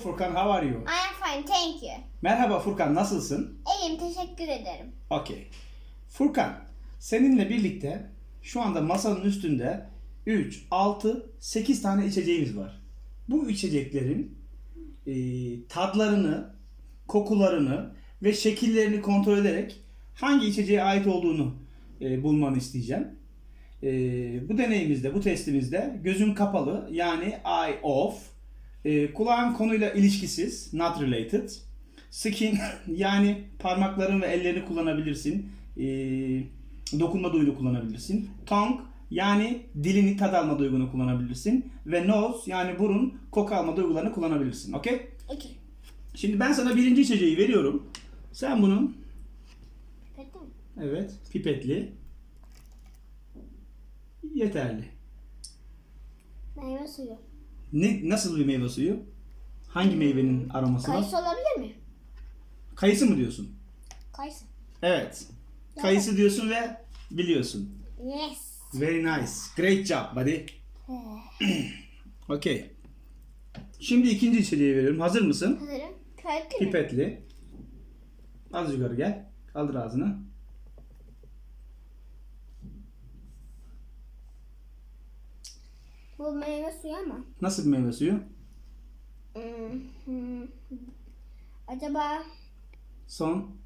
Furkan, how are you? I am fine, thank you. Merhaba Furkan, nasılsın? İyiyim, teşekkür ederim. Okey. Furkan, seninle birlikte şu anda masanın üstünde 3, 6, 8 tane içeceğimiz var. Bu içeceklerin e, tadlarını, kokularını ve şekillerini kontrol ederek hangi içeceğe ait olduğunu e, bulmanı isteyeceğim. E, bu deneyimizde, bu testimizde gözün kapalı yani eye off, e, kulağın konuyla ilişkisiz, not related, skin yani parmakların ve ellerini kullanabilirsin, e, dokunma duyunu kullanabilirsin, tongue yani dilini tad alma duygunu kullanabilirsin ve nose yani burun koku alma duygularını kullanabilirsin. Okey? Okey. Şimdi ben sana birinci içeceği veriyorum. Sen bunun mi? evet pipetli yeterli. Meyve suyu. Ne nasıl bir meyve suyu? Hangi meyvenin aroması var? Kayısı olabilir mi? Kayısı mı diyorsun? Kayısı. Evet. Kayısı diyorsun ve biliyorsun. Yes. Very nice. Great job buddy. Okay. Şimdi ikinci içeceği veriyorum. Hazır mısın? Hazırım. Pipetli mi? Pipetli. Az yukarı gel. Kaldır ağzını. Bu meyve suyu ama. Nasıl bir meyve suyu? Hmm, hmm. Acaba Son.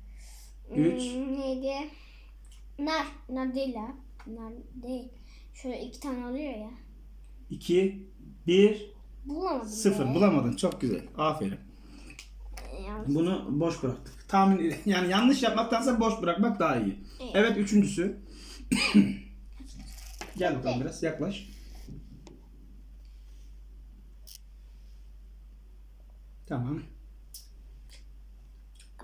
Üç. hmm, neydi? Nar. Nar değil ha. Nar değil. Şöyle iki tane oluyor ya. 2 1 Bulamadım. 0 be. bulamadın. Çok güzel. Aferin. Yalnız. Bunu boş bıraktık. Tahmin yani yanlış yapmaktansa boş bırakmak daha iyi. Evet. Evet üçüncüsü. Gel bakalım biraz yaklaş. Tamam.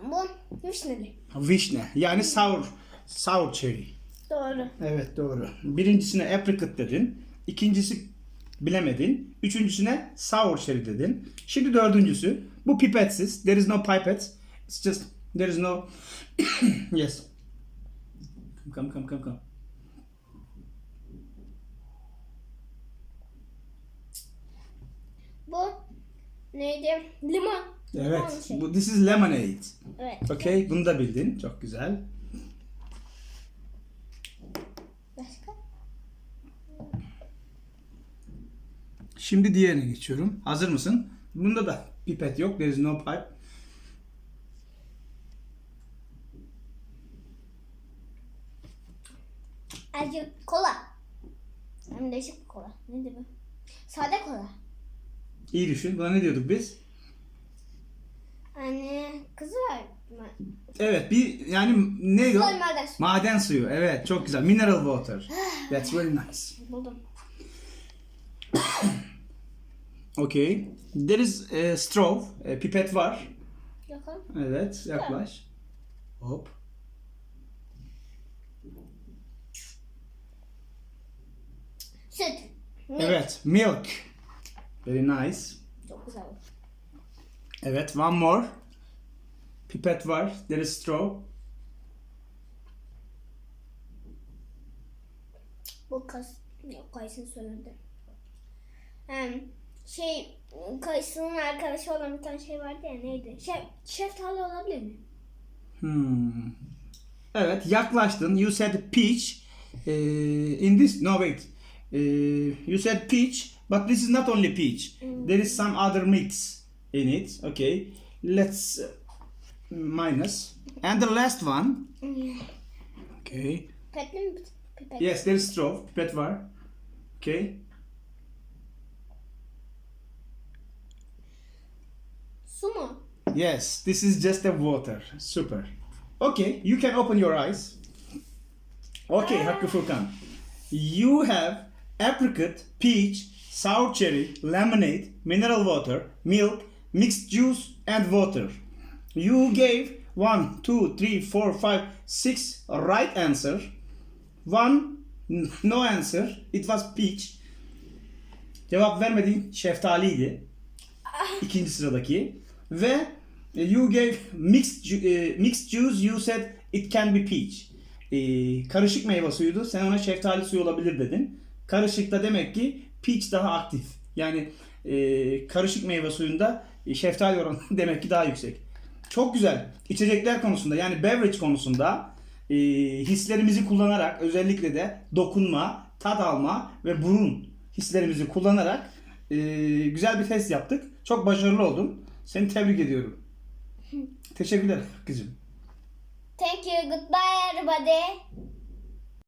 Bu vişneli. Vişne yani sour sour cherry. Doğru. Evet doğru. Birincisine apricot dedin. İkincisi bilemedin. Üçüncüsüne sour cherry dedin. Şimdi dördüncüsü. Bu pipetsiz. There is no pipette. It's just there is no yes. Come come come come. Bu neydi? Limon. Evet. şey. Bu this is lemonade. Evet. Okay, bunu da bildin. Çok güzel. Başka? Şimdi diğerine geçiyorum. Hazır mısın? Bunda da pipet yok. There is no pipe. Acı kola. Hem değişik bir kola. Nedir bu? Sade kola. İyi düşün. Buna ne diyorduk biz? Anne kızı var mı? Evet bir yani neydi o? Koy maden suyu. Maden suyu. Evet çok güzel. Mineral water. That's very nice. Buldum. Okay. There is a straw. E, pipet var. Bakalım. Evet yaklaş. Hop. Süt. Milk. Evet milk. Very nice. Çok güzel. Evet one more. Pipet var. There is straw. Bu kas... Yok kayısını söyledim. Hem şey kayısının arkadaşı olan bir tane şey vardı ya neydi? Şef, şeftali olabilir mi? Hmm. Evet yaklaştın. You said peach. Eh, in this no wait. Eh, you said peach, but this is not only peach. There is some other mix in it. Okay. Let's uh, minus. And the last one. Okay. Yes, there is straw. Pipet var. Okay. Su mu? Yes, this is just a water. Super. Okay, you can open your eyes. Okay, Hakkı Furkan. You have apricot, peach, sour cherry, lemonade, mineral water, milk, mixed juice, and water. You gave one, two, three, four, five, six right answer. One n- no answer. It was peach. Cevap vermediğin şeftaliydi. İkinci sıradaki. Ve e, you gave mixed, e, mixed juice, you said it can be peach. E, karışık meyve suyuydu. Sen ona şeftali suyu olabilir dedin. Karışıkta demek ki peach daha aktif. Yani e, karışık meyve suyunda e, şeftali oranı demek ki daha yüksek. Çok güzel. İçecekler konusunda yani beverage konusunda e, hislerimizi kullanarak özellikle de dokunma, tat alma ve burun hislerimizi kullanarak e, güzel bir test yaptık. Çok başarılı oldun. Seni tebrik ediyorum. Teşekkürler kızım. Thank you. Goodbye everybody.